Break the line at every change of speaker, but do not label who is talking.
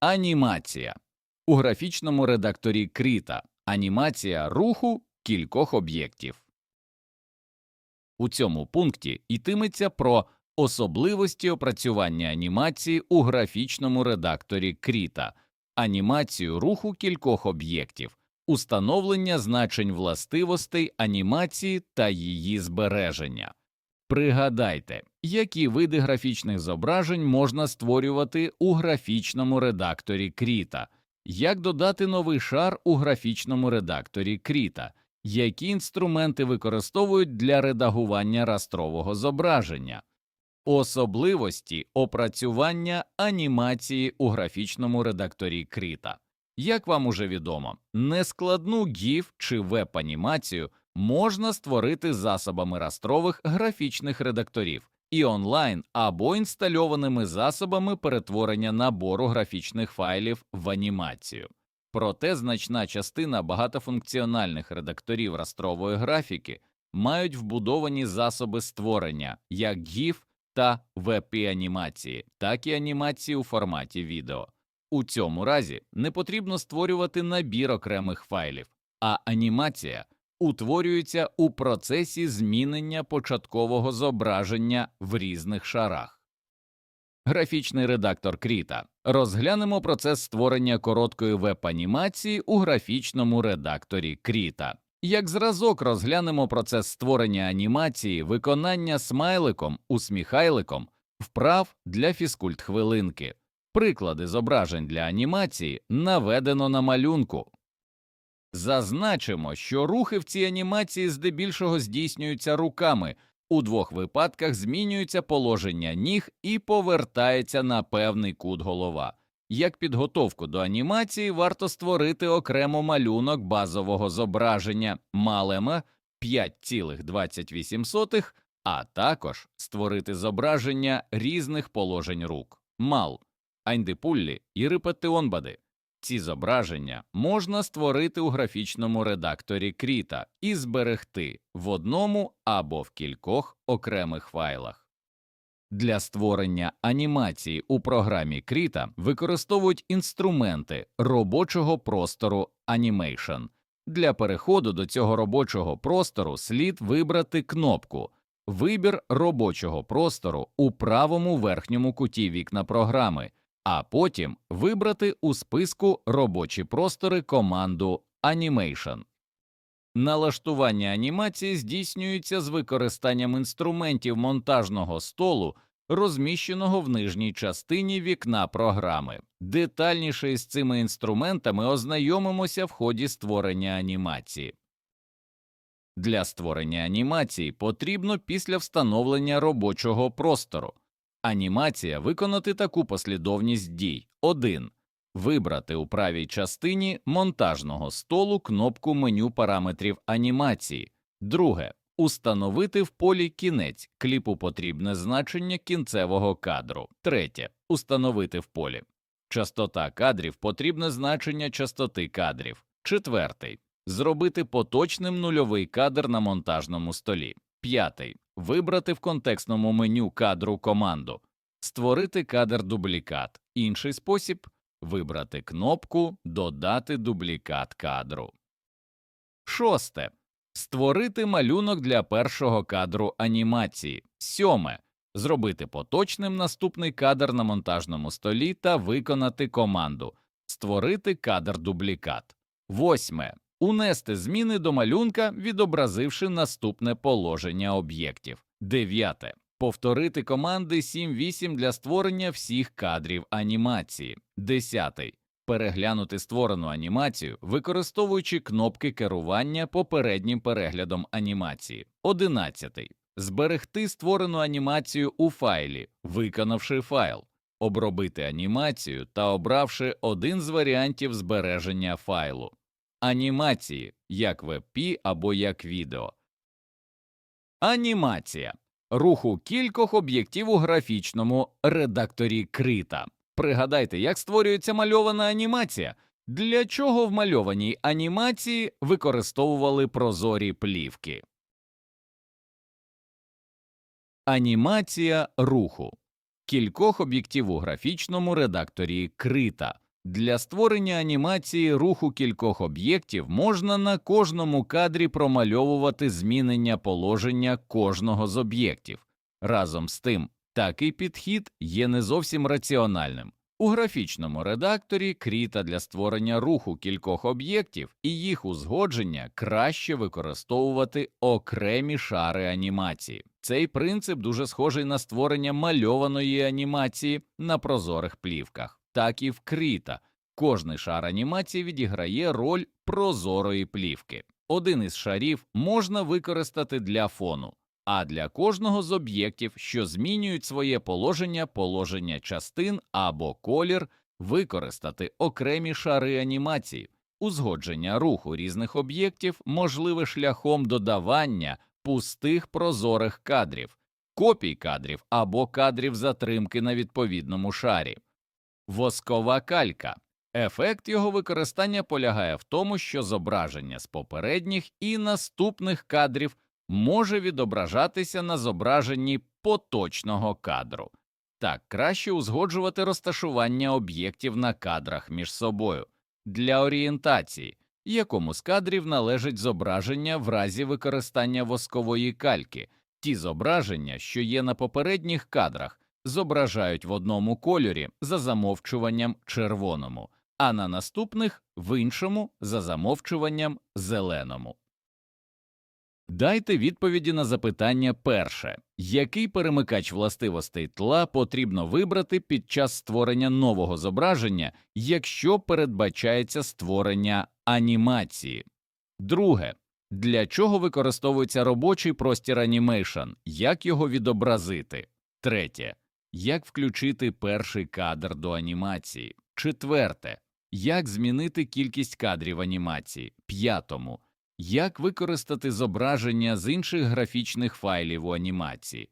Анімація у графічному редакторі Кріта. Анімація руху кількох об'єктів. У цьому пункті йтиметься про особливості опрацювання анімації у графічному редакторі Кріта, анімацію руху кількох об'єктів, установлення значень властивостей анімації та її збереження. Пригадайте, які види графічних зображень можна створювати у графічному редакторі Кріта, як додати новий шар у графічному редакторі Кріта, які інструменти використовують для редагування растрового зображення, особливості опрацювання анімації у графічному редакторі Кріта. Як вам уже відомо, нескладну GIF чи веб-анімацію можна створити засобами растрових графічних редакторів і онлайн або інстальованими засобами перетворення набору графічних файлів в анімацію. Проте значна частина багатофункціональних редакторів растрової графіки мають вбудовані засоби створення як GIF та WebP-анімації, так і анімації у форматі відео. У цьому разі не потрібно створювати набір окремих файлів, а анімація утворюється у процесі змінення початкового зображення в різних шарах. Графічний редактор Кріта. Розглянемо процес створення короткої веб-анімації у графічному редакторі Кріта. Як зразок розглянемо процес створення анімації, виконання смайликом, усміхайликом, вправ для фізкульт хвилинки. Приклади зображень для анімації наведено на малюнку. Зазначимо, що рухи в цій анімації здебільшого здійснюються руками, у двох випадках змінюється положення ніг і повертається на певний кут голова. Як підготовку до анімації варто створити окремо малюнок базового зображення малема 5,28, а також створити зображення різних положень рук мал, айндипуллі і репетіонбади. Ці зображення можна створити у графічному редакторі Кріта і зберегти в одному або в кількох окремих файлах. Для створення анімації у програмі Кріта використовують інструменти робочого простору Animation. Для переходу до цього робочого простору слід вибрати кнопку Вибір робочого простору у правому верхньому куті вікна програми а потім вибрати у списку робочі простори команду Animation. Налаштування анімації здійснюється з використанням інструментів монтажного столу, розміщеного в нижній частині вікна програми. Детальніше із цими інструментами ознайомимося в ході створення анімації. Для створення анімації потрібно після встановлення робочого простору Анімація виконати таку послідовність дій. 1. Вибрати у правій частині монтажного столу кнопку меню параметрів анімації, друге. Установити в полі кінець. Кліпу потрібне значення кінцевого кадру, третє. Установити в полі. Частота кадрів потрібне значення частоти кадрів, четвертий. Зробити поточним нульовий кадр на монтажному столі, п'ятий Вибрати в контекстному меню кадру команду, створити кадр дублікат. Інший спосіб вибрати кнопку Додати дублікат кадру. Шосте. Створити малюнок для першого кадру анімації. Сьоме. Зробити поточним наступний кадр на монтажному столі та виконати команду Створити кадр дублікат. Восьме унести зміни до малюнка, відобразивши наступне положення об'єктів. Дев'яте. Повторити команди 7-8 для створення всіх кадрів анімації. Десятий. Переглянути створену анімацію, використовуючи кнопки керування попереднім переглядом анімації. Одинадцятий. Зберегти створену анімацію у файлі, виконавши файл, обробити анімацію та обравши один з варіантів збереження файлу анімації, як WebP або як відео. Анімація руху кількох об'єктів у графічному редакторі Крита. Пригадайте, як створюється мальована анімація, для чого в мальованій анімації використовували прозорі плівки. Анімація руху кількох об'єктів у графічному редакторі Крита Для створення анімації руху кількох об'єктів можна на кожному кадрі промальовувати змінення положення кожного з об'єктів. Разом з тим, такий підхід є не зовсім раціональним. У графічному редакторі кріта для створення руху кількох об'єктів і їх узгодження краще використовувати окремі шари анімації. Цей принцип дуже схожий на створення мальованої анімації на прозорих плівках, так і в кріта. Кожний шар анімації відіграє роль прозорої плівки. Один із шарів можна використати для фону, а для кожного з об'єктів, що змінюють своє положення, положення частин або колір, використати окремі шари анімації. Узгодження руху різних об'єктів можливе шляхом додавання пустих прозорих кадрів, копій кадрів або кадрів затримки на відповідному шарі. Воскова калька. Ефект його використання полягає в тому, що зображення з попередніх і наступних кадрів може відображатися на зображенні поточного кадру. Так краще узгоджувати розташування об'єктів на кадрах між собою для орієнтації, якому з кадрів належить зображення в разі використання воскової кальки. Ті зображення, що є на попередніх кадрах, зображають в одному кольорі за замовчуванням червоному, а на наступних в іншому за замовчуванням зеленому. Дайте відповіді на запитання перше. Який перемикач властивостей тла потрібно вибрати під час створення нового зображення, якщо передбачається створення анімації? Друге. Для чого використовується робочий простір анімейшн? Як його відобразити? Третє. Як включити перший кадр до анімації? Четверте. Як змінити кількість кадрів анімації? П'ятому. Як використати зображення з інших графічних файлів у анімації?